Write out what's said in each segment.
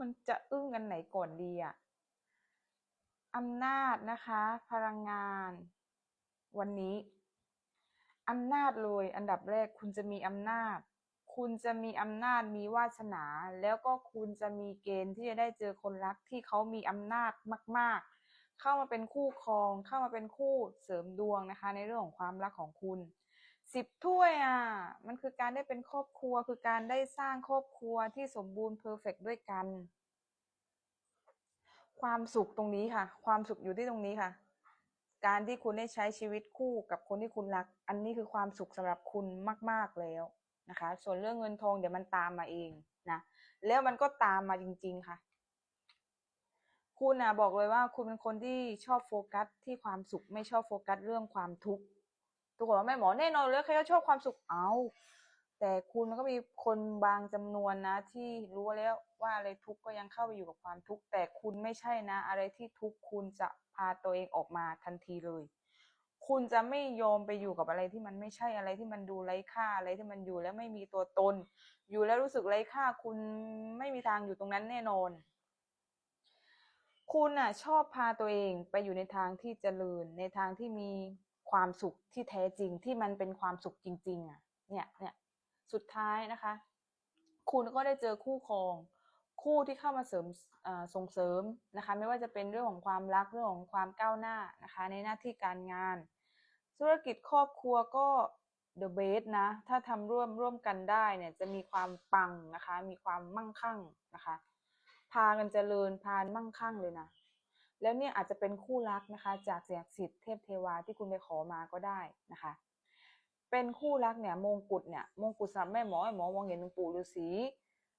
มันจะอึ้งกันไหนก่อนดีอะอำนาจนะคะ พลังงาน วันนี้อำนาจเลยอันดับแรกคุณจะมีอำนาจ คุณจะมีอำนาจมีวาสนา แล้วก็คุณจะมีเกณฑ์ที่จะได้เจอคนรักที่เขามีอำนาจมาก ๆ เข้ามาเป็นคู่ครอง เข้ามาเป็นคู่เสริมดวงนะคะ ในเรื่องของความรักของคุณ สิบถ้วยอะ มันคือการได้เป็นครอบครัว คือการได้สร้างครอบครัวที่สมบูรณ์เพอร์เฟกด้วยกัน ความสุขตรงนี้ค่ะ ความสุขอยู่ที่ตรงนี้ค่ะ การที่คุณได้ใช้ชีวิตคู่กับคนที่คุณรัก อันนี้คือความสุขสำหรับคุณมาก ๆแล้วนะคะ ส่วนเรื่องเงินทองเดี๋ยวมันตามมาเองนะ แล้วมันก็ตามมาจริง ๆค่ะ คุณนะบอกเลยว่าคุณเป็นคนที่ชอบโฟกัสที่ความสุขไม่ชอบโฟกัสเรื่องความทุกข์ ทุกคนว่าแม่หมอแน่นอนเลยใครก็ชอบความสุขเอา แต่คุณมันก็มีคนบางจำนวนนะ ที่รู้แล้วว่าอะไรทุกข์ก็ยังเข้าไปอยู่กับความทุกข์แต่คุณไม่ใช่นะ อะไรที่ทุกข์คุณจะพาตัวเองออกมาทันทีเลย คุณจะไม่ยอมไปอยู่กับอะไรที่มันไม่ใช่อะไรที่มันดูไร้ค่าอะไรที่มันอยู่แล้วไม่มีตัวตน อยู่แล้วรู้สึกไร้ค่า คุณไม่มีทางอยู่ตรงนั้นแน่นอน คุณอะชอบพาตัวเองไปอยู่ในทางที่เจริญในทางที่มี ความสุขที่แท้จริงที่มันเป็นความสุขจริง ๆ อะ เนี่ยเนี่ยสุดท้ายนะคะ คุณก็ได้เจอคู่ครอง คู่ที่เข้ามาเสริมส่งเสริมนะคะ ไม่ว่าจะเป็นเรื่องของความรักเรื่องของความก้าวหน้านะคะ ในหน้าที่การงาน ธุรกิจครอบครัวก็ the best นะ ถ้าทำร่วมร่วมกันได้เนี่ยจะมีความปังนะคะ มีความมั่งคั่งนะคะ พากันเจริญพานมั่งคั่งเลยนะ แล้วเนี่ยอาจจะเป็นคู่รักนะคะ จากเสียงสิทธิ์เทพเทวาที่คุณไปขอมาก็ได้นะคะ เป็นคู่รักเนี่ยมงกุฎเนี่ยมงกุฎสำหรับแม่หมอแม่หมอมองเห็นหลวงปู่ฤาษี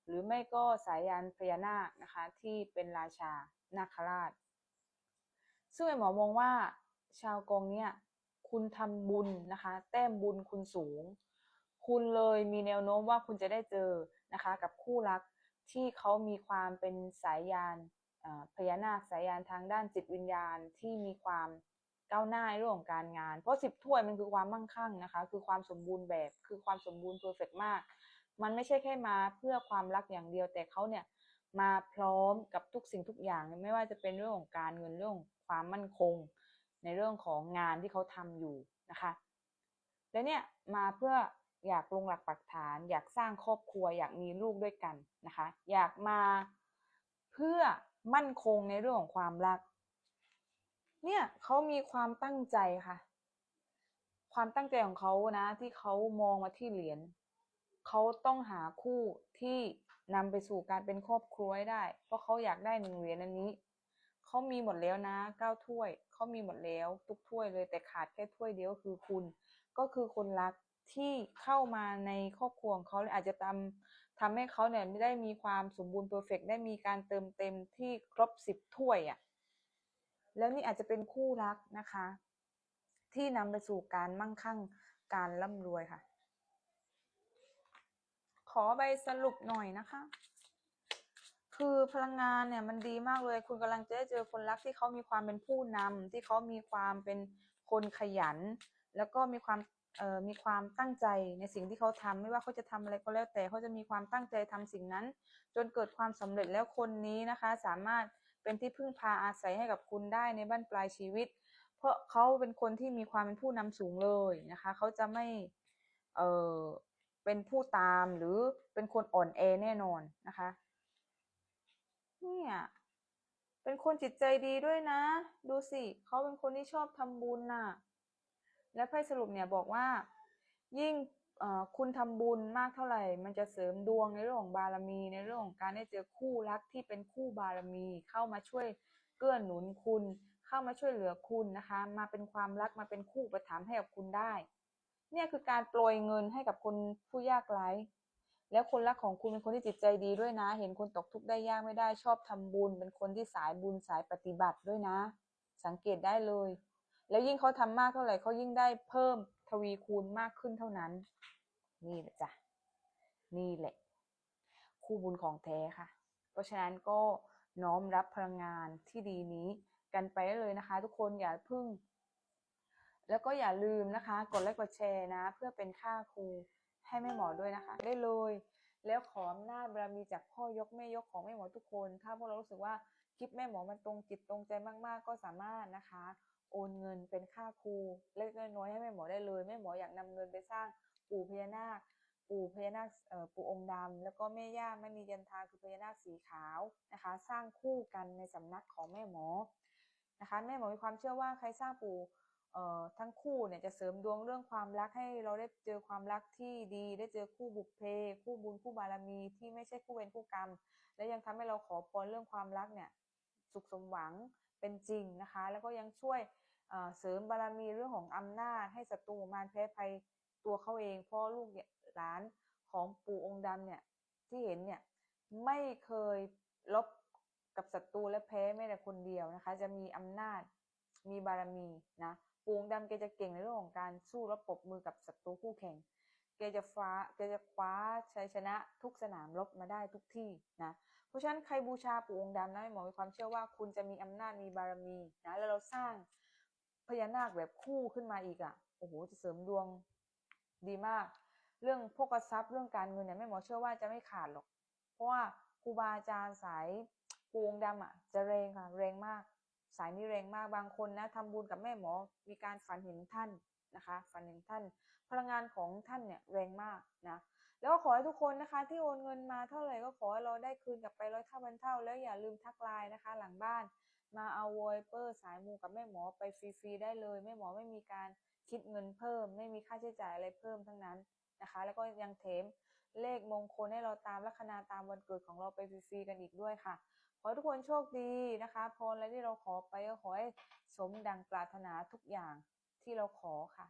หรือไม่ก็สายยานพญานาคนะคะ ที่เป็นราชานาคราช ซึ่งแม่หมอมองว่าชาวกองเนี่ยคุณทำบุญนะคะ แต้มบุญคุณสูง คุณเลยมีแนวโน้มว่าคุณจะได้เจอนะคะ กับคู่รักที่เขามีความเป็นสายยาน พญานาคสายยานทางด้านจิตวิญญาณที่มีความก้าวหน้าในเรื่องของการงาน เพราะสิบถ้วยมันคือความมั่งคั่งนะคะ คือความสมบูรณ์แบบคือความสมบูรณ์เพอร์เฟกมาก มันไม่ใช่แค่มาเพื่อความรักอย่างเดียวแต่เขาเนี่ยมาพร้อมกับทุกสิ่งทุกอย่างไม่ว่าจะเป็นเรื่องของการเงินเรื่องความมั่นคง ในเรื่องของงานที่เขาทำอยู่นะคะ และเนี่ยมาเพื่ออยากลงหลักปักฐาน อยากสร้างครอบครัว อยากมีลูกด้วยกันนะคะ อยากมาเพื่อ มั่นคงในเรื่องของความรัก เนี่ยเขามีความตั้งใจค่ะ ความตั้งใจของเขานะ ที่เขามองมาที่เหรียญเขาต้องหาคู่ที่นำไปสู่การเป็นครอบครัวให้ได้ เพราะเขาอยากได้หนึ่งเหรียญอันนี้เขามีหมดแล้วนะเก้าถ้วยเขามีหมดแล้ว ทุกถ้วยเลยแต่ขาดแค่ถ้วยเดียวคือคุณ ก็คือคนรักที่เข้ามาในครอบครัวของเขาอาจจะทำ ทำให้เขาเนี่ยไม่ได้มีความสมบูรณ์เพอร์เฟกได้มีการเติมเต็มที่ครบสิบถ้วยอะ่ะแล้วนี่อาจจะเป็นคู่รักนะคะ ที่นำไปสู่การมั่งคั่งการร่ำรวยค่ะ ขอใบสรุปหน่อยนะคะ คือพลังงานเนี่ยมันดีมากเลย คุณกำลังจะได้เจอคนรักที่เขามีความเป็นผู้นำที่เขามีความเป็นคนขยัน แล้วก็มีความ เอ่อมีความตั้งใจในสิ่งที่เขาทำไม่ว่าเขาจะทำอะไรก็แล้วแต่เขาจะมีความตั้งใจทำสิ่งนั้น จนเกิดความสำเร็จแล้วคนนี้นะคะ สามารถเป็นที่พึ่งพาอาศัยให้กับคุณได้ในบ้านปลายชีวิต เพราะเขาเป็นคนที่มีความเป็นผู้นำสูงเลยนะคะเขาจะไม่เออเป็นผู้ตามหรือเป็นคนอ่อนแอแน่นอนนะคะเนี่ยเป็นคนจิตใจดีด้วยนะ ดูสิเขาเป็นคนที่ชอบทำบุญน่ะ และไพ่สรุปเนี่ยบอกว่า ยิ่งคุณทำบุญมากเท่าไหร่ มันจะเสริมดวงในเรื่องของบารมี ในเรื่องของการได้เจอคู่รักที่เป็นคู่บารมี เข้ามาช่วยเกื้อหนุนคุณ เข้ามาช่วยเหลือคุณนะคะ มาเป็นความรักมาเป็นคู่ประถมให้กับคุณได้ เนี่ยคือการโปรยเงินให้กับคนผู้ยากไร้แล้วคนรักของคุณเป็นคนที่จิตใจดีด้วยนะ เห็นคนตกทุกข์ได้ยากไม่ได้ชอบทำบุญ เป็นคนที่สายบุญสายปฏิบัติด้วยนะ สังเกตได้เลย แล้วยิ่งเขาทำมากเท่าไหร่เขายิ่งได้เพิ่มทวีคูณมากขึ้นเท่านั้น นี่แหละจ้ะนี่แหละ คู่บุญของแท้ค่ะ เพราะฉะนั้นก็น้อมรับพลังงานที่ดีนี้กันไปได้เลยนะคะ ทุกคนอย่าพึ่ง แล้วก็อย่าลืมนะคะ กดไลค์กดแชร์นะ เพื่อเป็นค่าครูให้แม่หมอด้วยนะคะ ได้เลย แล้วขออำนาจบารมีจากพ่อยกแม่ยกของแม่หมอทุกคน ถ้าพวกเรารู้สึกว่าคลิปแม่หมอมันตรงจิตตรงใจมาก ๆ ก็สามารถนะคะ โอนเงินเป็นค่าครูเล็กน้อยให้แม่หมอได้เลยแม่หมออยากนำเงินไปสร้างปู่พญานาค ปู่พญานาคเอ่อปู่องค์ดำแล้วก็แม่ย่าแม่นียันทาคือพญานาคสีขาวนะคะ สร้างคู่กันในสำนักของแม่หมอนะคะแม่หมอมีความเชื่อว่าใครสร้างปู่เอ่อทั้งคู่เนี่ยจะเสริมดวงเรื่องความรักให้เราได้เจอความรักที่ดี ได้เจอคู่บุพเพคู่บุญคู่บารมีที่ไม่ใช่คู่เวรคู่กรรม และยังทำให้เราขอพรเรื่องความรักเนี่ยสุขสมหวังเป็นจริงนะคะ แล้วก็ยังช่วย เสริมบารมีเรื่องของอำนาจ ให้ศัตรูมารแพ้ภัยตัวเขาเองเพราะลูกหลานของปู่องค์ดำเนี่ยที่เห็นเนี่ยไม่เคยลบกับศัตรูและแพ้แม้แต่คนเดียวนะคะ จะมีอำนาจมีบารมีนะปู่องค์ดำแกจะเก่งในเรื่องของการสู้และปบมือกับศัตรูคู่แข่งแกจะฟ้าแกจะคว้าชัยชนะทุกสนามรบมาได้ทุกที่นะ เพราะฉะนั้นใครบูชาปู่องค์ดำนะหมอมีความเชื่อว่าคุณจะมีอำนาจมีบารมีนะแล้วเราสร้าง พญานาคแบบคู่ขึ้นมาอีกอะโอ้โหจะเสริมดวงดีมาก เรื่องโภคทรัพย์เรื่องการเงินเนี่ยแม่หมอเชื่อว่าจะไม่ขาดหรอก เพราะว่าครูบาอาจารย์สายปูงดำอะ จะแรงค่ะแรงมาก สายนี้แรงมากบางคนนะทำบุญกับแม่หมอมีการฝันเห็นท่านนะคะฝันเห็นท่าน พลังงานของท่านเนี่ยแรงมากนะแล้วก็ขอให้ทุกคนนะคะ ที่โอนเงินมาเท่าไหร่ก็ขอให้เราได้คืนกลับไปร้อยเท่าพันเท่า แล้วอย่าลืมทักไลน์นะคะ หลังบ้าน มาเอาวอยเปอร์สายมูกับแม่หมอไปฟรีๆได้เลยแม่หมอไม่มีการคิดเงินเพิ่ม ไม่มีค่าใช้จ่ายอะไรเพิ่มทั้งนั้นนะคะ แล้วก็ยังเทมเลขมงคลให้เราตามลัคนาตามวันเกิดของเราไปฟรีๆกันอีกด้วยค่ะ ขอทุกคนโชคดีนะคะพรและที่เราขอไปก็ขอให้สมดังปรารถนาทุกอย่างที่เราขอค่ะ